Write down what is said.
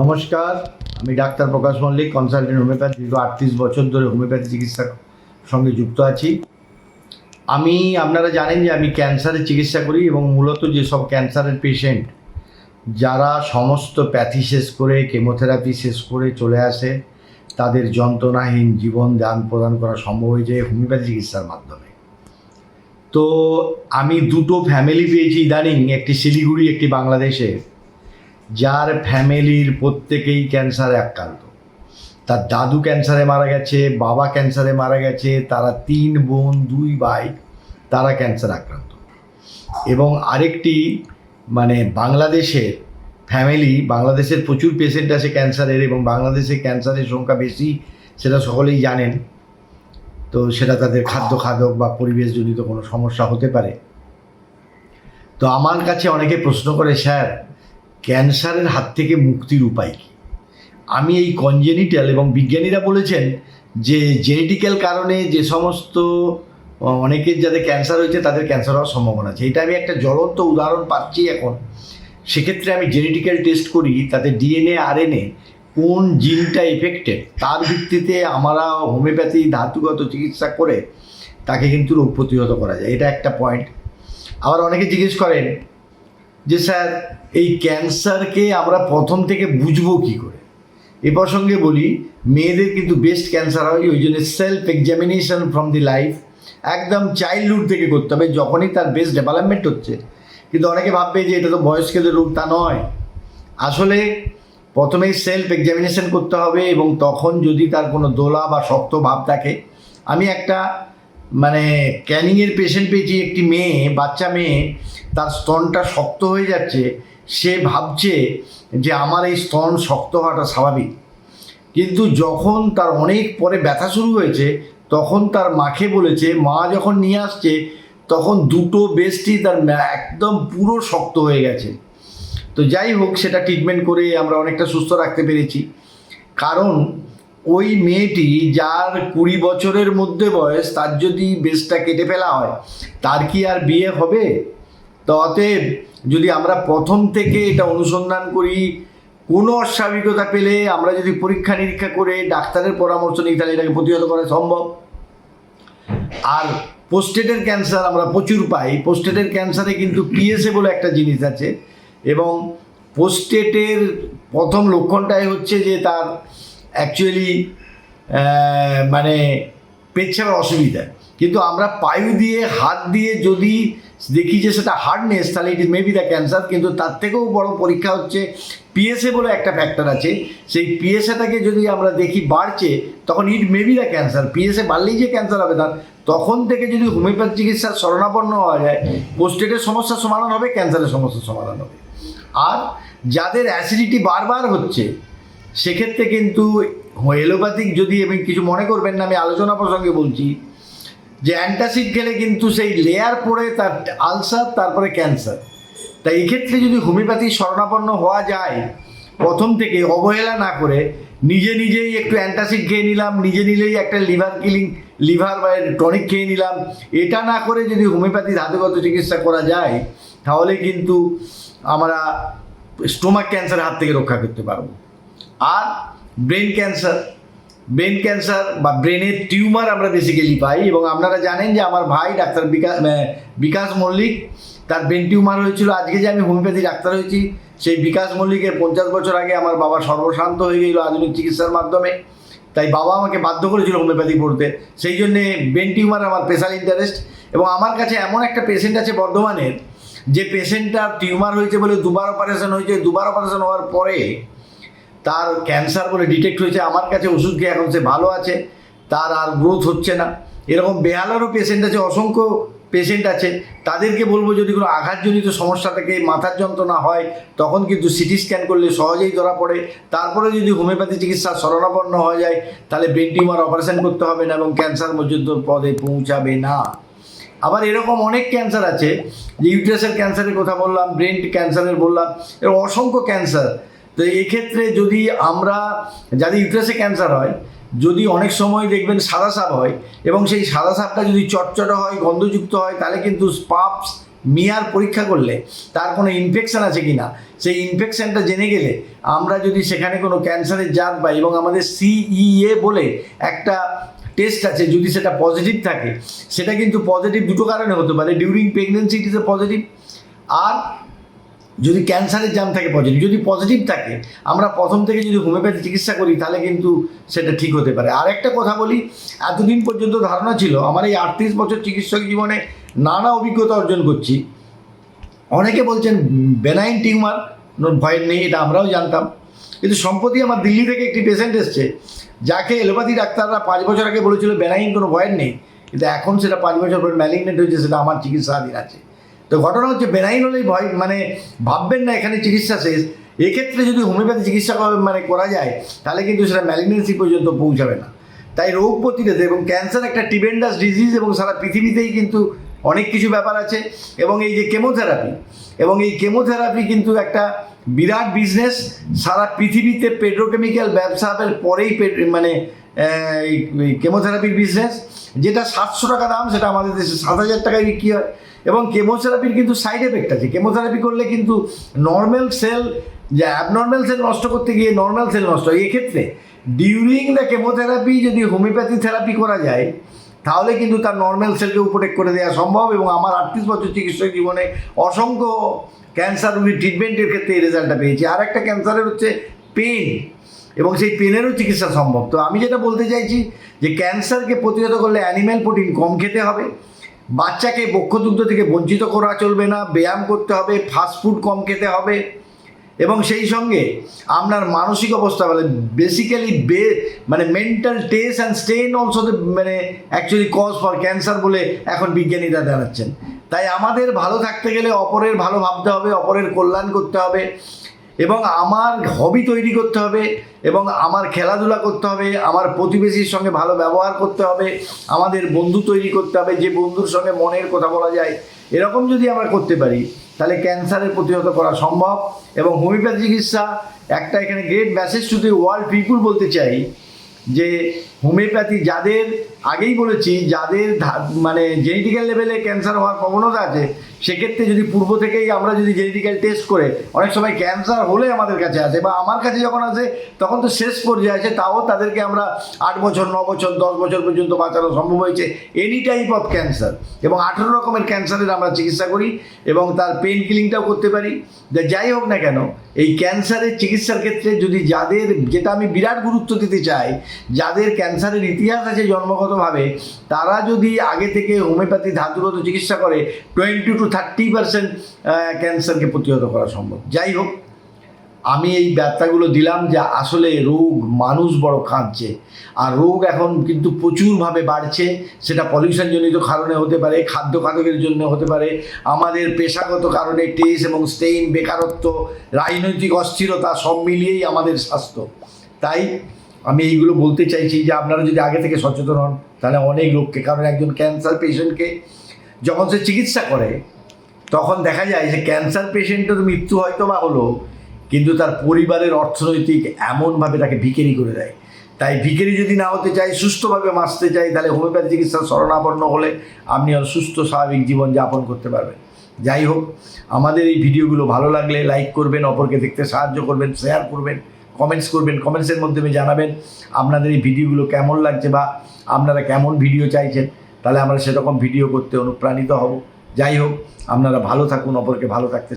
নমস্কার, আমি ডাক্তার প্রকাশ মল্লিক কনসালটেন্ট হোমিওপ্যাথি দীর্ঘ আটত্রিশ বছর ধরে হোমিওপ্যাথি চিকিৎসার সঙ্গে যুক্ত আছি। আমি, আপনারা জানেন যে আমি ক্যান্সারের চিকিৎসা করি এবং মূলত যেসব ক্যান্সারের পেশেন্ট যারা সমস্ত প্যাথি শেষ করে কেমোথেরাপি শেষ করে চলে আসে, তাদের যন্ত্রণাহীন জীবন দান প্রদান করা সম্ভব হয়ে যায় হোমিওপ্যাথি চিকিৎসার মাধ্যমে। তো আমি দুটো ফ্যামিলি পেয়েছি ইদানিং, একটি শিলিগুড়ি, একটি বাংলাদেশে। যার ফ্যামিলির প্রত্যেকেই ক্যান্সারে আক্রান্ত। তার দাদু ক্যান্সারে মারা গেছে, বাবা ক্যান্সারে মারা গেছে, তারা তিন বোন, দুই ভাই, তারা ক্যান্সার আক্রান্ত। এবং আরেকটি মানে বাংলাদেশের ফ্যামিলি, বাংলাদেশের প্রচুর পেশেন্ট আছে ক্যান্সারের এবং বাংলাদেশে ক্যান্সারের সংখ্যা বেশি, সেটা সকলেই জানেন। তো সেটা তাদের খাদ্য খাদক বা পরিবেশজনিত কোনো সমস্যা হতে পারে। তো আমার কাছে অনেকে প্রশ্ন করে, স্যার ক্যান্সারের হাত থেকে মুক্তির উপায় কী? আমি এই কনজেনিটাল এবং বিজ্ঞানীরা বলেছেন যে জেনেটিক্যাল কারণে যে সমস্ত অনেকের যাদের ক্যান্সার হয়েছে তাদের ক্যান্সার হওয়ার সম্ভাবনা আছে। এটা আমি একটা জ্বলন্ত উদাহরণ পাচ্ছি এখন। সেক্ষেত্রে আমি জেনেটিক্যাল টেস্ট করি, তাতে ডিএনএ, আরএনএ কোন জিনটা এফেক্টেড? তার ভিত্তিতে আমরা হোমিওপ্যাথি, ধাতুগত চিকিৎসা করে তাকে কিন্তু রোগ প্রতিহত করা যায়। এটা একটা পয়েন্ট। আবার অনেকে জিজ্ঞেস করেন যে স্যার, এই ক্যান্সারকে আমরা প্রথম থেকে বুঝব কী করে? এ প্রসঙ্গে বলি, মেয়েদের কিন্তু বেস্ট ক্যান্সার হয়, ওই জন্য self examination from the life একদম চাইল্ডহুড থেকে করতে হবে, যখনই তার বেস্ট ডেভেলপমেন্ট হচ্ছে। কিন্তু অনেকে ভাববে যে এটা তো বয়স্কদের রোগ তা নয়। আসলে প্রথমেই সেলফ এক্সামিনেশন করতে হবে এবং তখন যদি তার কোনো দোলা বা শক্ত ভাব থাকে, আমি একটা মানে ক্যানিংয়ের পেশেন্ট পেয়েছি একটি মেয়ে, বাচ্চা মেয়ে, তার স্তনটা শক্ত হয়ে যাচ্ছে। সে ভাবছে যে আমার এই স্তন শক্ত হওয়াটা স্বাভাবিক। কিন্তু যখন তার অনেক পরে ব্যথা শুরু হয়েছে, তখন তার মাকে বলেছে, মা যখন নিয়ে আসছে, তখন দুটো বেস্টই তার একদম পুরো শক্ত হয়ে গেছে। তো যাই হোক, সেটা ট্রিটমেন্ট করে আমরা অনেকটা সুস্থ রাখতে পেরেছি। কারণ ওই মেয়েটি যার কুড়ি বছরের মধ্যে বয়স, তার যদি বেসটা কেটে ফেলা হয়, তার কি আর বিয়ে হবে? তো অতএব যদি আমরা প্রথম থেকে এটা অনুসন্ধান করি, কোনো অস্বাভাবিকতা পেলে আমরা যদি পরীক্ষা নিরীক্ষা করে ডাক্তারের পরামর্শ নিই, তাহলে এটাকে প্রতিহত করা সম্ভব। আর পোস্টেটের ক্যান্সার আমরা প্রচুর পাই। পোস্টেটের ক্যান্সারে কিন্তু পিএসএ বলে একটা জিনিস আছে এবং পোস্টেটের প্রথম লক্ষণটাই হচ্ছে যে তার অ্যাকচুয়ালি মানে পেচ্ছাপের অসুবিধা। কিন্তু আমরা পায়ু দিয়ে, হাত দিয়ে যদি দেখি যে সেটা হার্ডনেস তাহলে it is maybe the cancer কিন্তু তার থেকেও বড় পরীক্ষা হচ্ছে পিএসএ বলে একটা ফ্যাক্টর আছে। সেই পিএসএটাকে যদি আমরা দেখি বাড়ছে, তখন it maybe the cancer PSA বাড়লেই যে ক্যান্সার হবে তার। তখন থেকে যদি হোমিওপ্যাথি চিকিৎসার শরণাপন্ন হওয়া যায় পোস্টেটের সমস্যার সমাধান হবে ক্যান্সারের সমস্যার সমাধান হবে। আর যাদের অ্যাসিডিটি বারবার হচ্ছে সেক্ষেত্রে কিন্তু এলোপ্যাথিক যদি আমি কিছু মনে করবেন না, আমি আলোচনা প্রসঙ্গে বলছি যে অ্যান্টাসিড খেলে কিন্তু সেই লেয়ার পড়ে তার আলসার তারপরে ক্যান্সার তাই এক্ষেত্রে যদি হোমিওপ্যাথি শরণাপন্ন হওয়া যায়, প্রথম থেকে অবহেলা না করে নিজে নিজেই একটু অ্যান্টাসিড খেয়ে নিলাম, নিজে নিলেই একটা লিভার কিলিং লিভার বা টনিক খেয়ে নিলাম, এটা না করে যদি হোমিওপ্যাথি ধাতুগত চিকিৎসা করা যায়, তাহলে কিন্তু আমরা স্টোমাক ক্যান্সারের হাত থেকে রক্ষা করতে পারব। আর ব্রেন ক্যান্সার ব্রেন ক্যান্সার বা ব্রেনের টিউমার আমরা বেসিক্যালি পাই এবং আপনারা জানেন যে আমার ভাই ডাক্তার বিকাশ বিকাশ মল্লিক, তার ব্রেন টিউমার হয়েছিল। আজকে যে আমি হোমিওপ্যাথি ডাক্তার হয়েছি, সেই বিকাশ মল্লিকের পঞ্চাশ বছর আগে আমার বাবা সর্বশান্ত হয়ে গেল আধুনিক চিকিৎসার মাধ্যমে। তাই বাবা আমাকে বাধ্য করেছিল হোমিওপ্যাথি পড়তে। সেই জন্যে ব্রেন টিউমার আমার স্পেশাল ইন্টারেস্ট এবং আমার কাছে এমন একটা পেশেন্ট আছে বর্ধমানের, যে পেশেন্টটার টিউমার হয়েছে বলে দুবার অপারেশন হয়েছে। দুবার অপারেশন হওয়ার পরে তার ক্যান্সার বলে ডিটেক্ট হয়েছে, আমার কাছে ওষুধ খেয়ে এখন সে ভালো আছে, তার আর গ্রোথ হচ্ছে না। এরকম বেহালারও পেশেন্ট আছে, অসংখ্য পেশেন্ট আছে। তাদেরকে বলব যদি কোনো আঘাতজনিত সমস্যা থেকে, মাথার যন্ত্রণা হয়, তখন কিন্তু সিটি স্ক্যান করলে সহজেই ধরা পড়ে। তারপরে যদি হোমিওপ্যাথি চিকিৎসা শরণাপন্ন হয়ে যায়, তাহলে ব্রেন টিউমার অপারেশন করতে হবে না এবং ক্যান্সার পর্যন্ত পদে পৌঁছাবে না। আবার এরকম অনেক ক্যান্সার আছে, যে ইউট্রাসের ক্যান্সারের কথা বললাম ব্রেন ক্যান্সারের বললাম, এরকম অসংখ্য ক্যান্সার তো এক্ষেত্রে যদি আমরা, যাদের ইউট্রাসে ক্যান্সার হয়, যদি অনেক সময় দেখবেন সাদা সাপ হয়, এবং সেই সাদা সাপটা যদি চটচটে হয়, গন্ধযুক্ত হয়, তাহলে কিন্তু স্পাপস, মিয়ার পরীক্ষা করলে তার কোনো ইনফেকশান আছে কি না সেই ইনফেকশানটা জেনে গেলে আমরা যদি সেখানে কোনো ক্যান্সারের জাত পাই, এবং আমাদের সিইএ বলে একটা টেস্ট আছে, যদি সেটা পজিটিভ থাকে, সেটা কিন্তু পজিটিভ দুটো কারণে হতে পারে। During pregnancy it is a positive আর যদি ক্যান্সারের জাম থাকে পজিটিভ যদি পজিটিভ থাকে, আমরা প্রথম থেকে যদি হোমিওপ্যাথি চিকিৎসা করি, তাহলে কিন্তু সেটা ঠিক হতে পারে। আর একটা কথা বলি, এতদিন পর্যন্ত ধারণা ছিল, আমার এই আটত্রিশ বছর চিকিৎসক জীবনে নানা অভিজ্ঞতা অর্জন করছি। অনেকে বলছেন বেনাইন টিউমার ভয়ের নেই, এটা আমরাও জানতাম। কিন্তু সম্প্রতি আমার দিল্লি থেকে একটি পেশেন্ট এসছে, যাকে এলোপ্যাথি ডাক্তাররা পাঁচ বছর আগে বলেছিল বেনাইন কোনো ভয়ের নেই। কিন্তু এখন সেটা পাঁচ বছর পর ম্যালিগনেন্ট হয়েছে, সেটা আমার চিকিৎসাধীন আছে। তো ঘটনা হচ্ছে বেনাইন হলেই ভয় মানে ভাববেন না এখানে চিকিৎসা শেষ। এক্ষেত্রে যদি হোমিওপ্যাথি চিকিৎসা মানে করা যায়, তাহলে কিন্তু সেটা ম্যালিগনেন্সি পর্যন্ত পৌঁছাবে না। তাই রোগ প্রতিরোধ এবং ক্যান্সার একটা টিবেন্ডাস ডিজিজ এবং সারা পৃথিবীতেই কিন্তু অনেক কিছু ব্যাপার আছে। এবং এই যে কেমোথেরাপি এবং এই কেমোথেরাপি কিন্তু একটা বিরাট বিজনেস সারা পৃথিবীতে পেট্রোকেমিক্যাল ব্যবসার পরেই মানে এই কেমোথেরাপির বিজনেস যেটা সাতশো টাকা দাম, সেটা আমাদের দেশে সাত হাজার টাকায় বিক্রি হয়। এবং কেমোথেরাপির কিন্তু সাইড এফেক্ট আছে। কেমোথেরাপি করলে কিন্তু নর্মাল সেল যে অ্যাবনর্মাল সেল নষ্ট করতে গিয়ে নর্মাল সেল নষ্ট হয়। এক্ষেত্রে ডিউরিং দ্য কেমোথেরাপি যদি হোমিওপ্যাথি থেরাপি করা যায়, তাহলে কিন্তু তার নর্মাল সেলকে উপটেক করে দেওয়া সম্ভব এবং আমার আটত্রিশ বছর চিকিৎসক জীবনে অসংখ্য ক্যান্সার রোগীর ট্রিটমেন্টের ক্ষেত্রে এই রেজাল্টটা পেয়েছি। আর একটা ক্যান্সারের হচ্ছে পেন এবং সেই পেনেরও চিকিৎসা সম্ভব। তো আমি যেটা বলতে চাইছি যে ক্যান্সারকে প্রতিহত করলে অ্যানিম্যাল প্রোটিন কম খেতে হবে। বাচ্চাকে বক্ষদুগ্ধ থেকে বঞ্চিত করা চলবে না, ব্যায়াম করতে হবে ফাস্টফুড কম খেতে হবে। এবং সেই সঙ্গে আপনার মানসিক অবস্থা মানে বেসিক্যালি বে মানে mental stress and strain also মানে অ্যাকচুয়ালি কজ ফর ক্যান্সার বলে এখন বিজ্ঞানীরা জানাচ্ছেন। তাই আমাদের ভালো থাকতে গেলে অপরের ভালো ভাবতে হবে, অপরের কল্যাণ করতে হবে। এবং আমার হবি তৈরি করতে হবে, এবং আমার খেলাধুলা করতে হবে, আমার প্রতিবেশীর সঙ্গে ভালো ব্যবহার করতে হবে, আমাদের বন্ধু তৈরি করতে হবে, যে বন্ধুর সঙ্গে মনের কথা বলা যায়, এরকম যদি আমরা করতে পারি, তাহলে ক্যান্সারের প্রতিহত করা সম্ভব। এবং হোমিওপ্যাথি চিকিৎসা, একটা এখানে গ্রেট মেসেজ শুধু ওয়ার্ল্ড পিপুল বলতে চাই, যে হোমিওপ্যাথি যাদের, আগেই বলেছি, যাদের মানে জেনেটিক্যাল লেভেলে ক্যান্সার হওয়ার প্রবণতা আছে, সেক্ষেত্রে যদি পূর্ব থেকেই আমরা যদি জেনেটিক্যাল টেস্ট করে, অনেক সময় ক্যান্সার হলে আমাদের কাছে আসে বা আমার কাছে যখন আসে, তখন তো শেষ পর্যায়ে আছে তাও তাদেরকে আমরা আট বছর, ন বছর, দশ বছর পর্যন্ত বাঁচানো সম্ভব হয়েছে এনি টাইপ অফ ক্যান্সার এবং আঠেরো রকমের ক্যান্সারের আমরা চিকিৎসা করি এবং তার পেন কিলিংটাও করতে পারি। যে যাই হোক না কেন, এই ক্যান্সারের চিকিৎসার ক্ষেত্রে যদি যাদের, যেটা আমি বিরাট গুরুত্ব দিতে চাই, যাদের ক্যান্সারের ইতিহাস আছে জন্মগতভাবে, তারা যদি আগে থেকে হোমিওপ্যাথি ধাতুগত চিকিৎসা করে টোয়েন্টি টু থার্টি পার্সেন্ট ক্যান্সারকে প্রতিহত করা সম্ভব। যাই হোক, আমি এই বার্তাগুলো দিলাম যে আসলে রোগ মানুষ বড় কাঁদছে। আর রোগ এখন কিন্তু প্রচুরভাবে বাড়ছে, সেটা পলিউশনজনিত কারণে হতে পারে, খাদ্য খাদকের জন্য হতে পারে। আমাদের পেশাগত কারণে টেস এবং স্টেইন বেকারত্ব, রাজনৈতিক অস্থিরতা সব মিলিয়েই আমাদের স্বাস্থ্য। তাই আমি এইগুলো বলতে চাইছি যে আপনারা যদি আগে থেকে সচেতন হন, তাহলে অনেক লোককে কারণ একজন ক্যান্সার পেশেন্টকে যখন সে চিকিৎসা করে, তখন দেখা যায় যে ক্যান্সার পেশেন্টের মৃত্যু হয়তো বা হলো, কিন্তু তার পরিবারের অর্থনৈতিক এমনভাবে তাকে ভিকেরি করে দেয়। তাই ভিকেরি যদি না হতে চাই সুস্থভাবে বাঁচতে চাই তাহলে হোমিওপ্যাথি চিকিৎসার শরণাপন্ন হলে আপনি সুস্থ স্বাভাবিক জীবন যাপন করতে পারবেন। যাই হোক, আমাদের এই ভিডিওগুলো ভালো লাগলে লাইক করবেন, অপরকে দেখতে সাহায্য করবেন শেয়ার করবেন। কমেন্টস করবেন কমেন্টসের মাধ্যমে জানাবেন আপনাদের এই ভিডিওগুলো কেমন লাগছে বা আপনারা কেমন ভিডিও চাইছেন, তাহলে আমরা সেরকম ভিডিও করতে অনুপ্রাণিত হব। যাই হোক, আপনারা ভালো থাকুন, অপরকে ভালো থাকতে